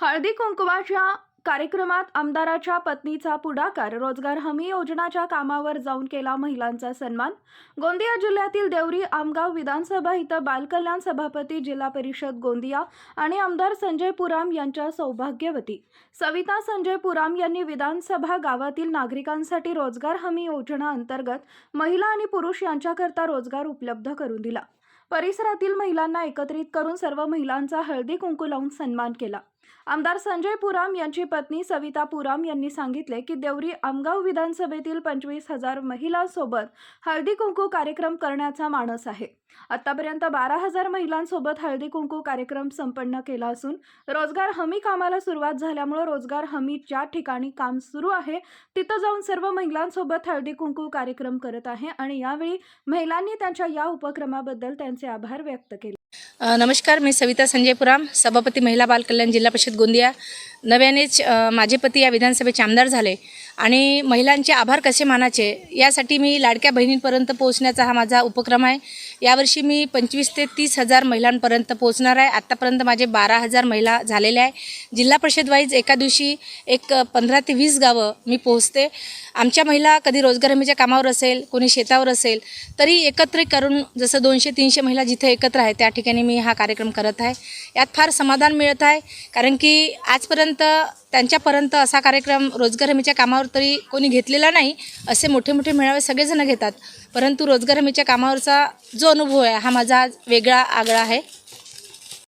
हळदी कुंकवाच्या कार्यक्रमात आमदाराच्या पत्नीचा पुढाकार रोजगार हमी योजनाच्या कामावर जाऊन केला महिलांचा सन्मान. गोंदिया जिल्ह्यातील देवरी आमगाव विधानसभा इथं बालकल्याण सभापती जिल्हा परिषद गोंदिया आणि आमदार संजय पुराम यांच्या सौभाग्यवती. सविता संजय पुराम यांनी विधानसभा गावातील नागरिकांसाठी रोजगार हमी योजना अंतर्गत महिला आणि पुरुष यांच्याकरता रोजगार उपलब्ध करून दिला. परिसरातील महिलांना एकत्रित करून सर्व महिलांचा हळदी कुंकू लावून सन्मान केला. आमदार संजय पुराम यांची पत्नी सविता पुराम यांनी सांगितले की देवरी आमगाव विधानसभेतील पंचवीस हजार महिलांसोबत हळदी कुंकू कार्यक्रम करण्याचा मानस आहे. आतापर्यंत बारा हजार महिलांसोबत हळदी कुंकू कार्यक्रम संपन्न केला असून रोजगार हमी कामाला सुरुवात झाल्यामुळे रोजगार हमी ज्या ठिकाणी काम सुरू आहे तिथं जाऊन सर्व महिलांसोबत हळदी कुंकू कार्यक्रम करत आहे आणि यावेळी महिलांनी त्यांच्या या उपक्रमाबद्दल त्यांचे आभार व्यक्त केले. नमस्कार मी सविता संजय पुराम सभापती महिला बाल कल्याण जिल्हा परिषद गोंदिया. नव्यानेच माझे पती या विधानसभेचे आमदार झाले आणि महिलांचे आभार कसे मानायचे यासाठी मी लाडक्या बहिणींपर्यंत पोहोचण्याचा हा माझा उपक्रम आहे. यावर्षी मी पंचवीस ते तीस हजार महिलांपर्यंत पोहोचणार आहे. आत्तापर्यंत माझे बारा हजार महिला झालेल्या आहे. जिल्हा परिषदवाईज एका दिवशी एक पंधरा ते वीस गावं मी पोहोचते. आमच्या महिला कधी रोजगार हमीच्या कामावर असेल कोणी शेतावर असेल तरी एकत्र करून जसं दोनशे तीनशे महिला जिथे एकत्र आहे त्या ठिकाणी मी हा कार्यक्रम करत आहे. यात फार समाधान मिळत आहे. कारण की आजपर्यंत त्यांच्यापर्यंत असा कार्यक्रम रोजगार हमीच्या कामावर तरी कोणी घेतलेला नाही असे मोठे मोठे मेळावे सगळेजणं घेतात. परंतु रोजगार हमीच्या कामावरचा जो अनुभव आहे हा माझा वेगळा आगळा आहे.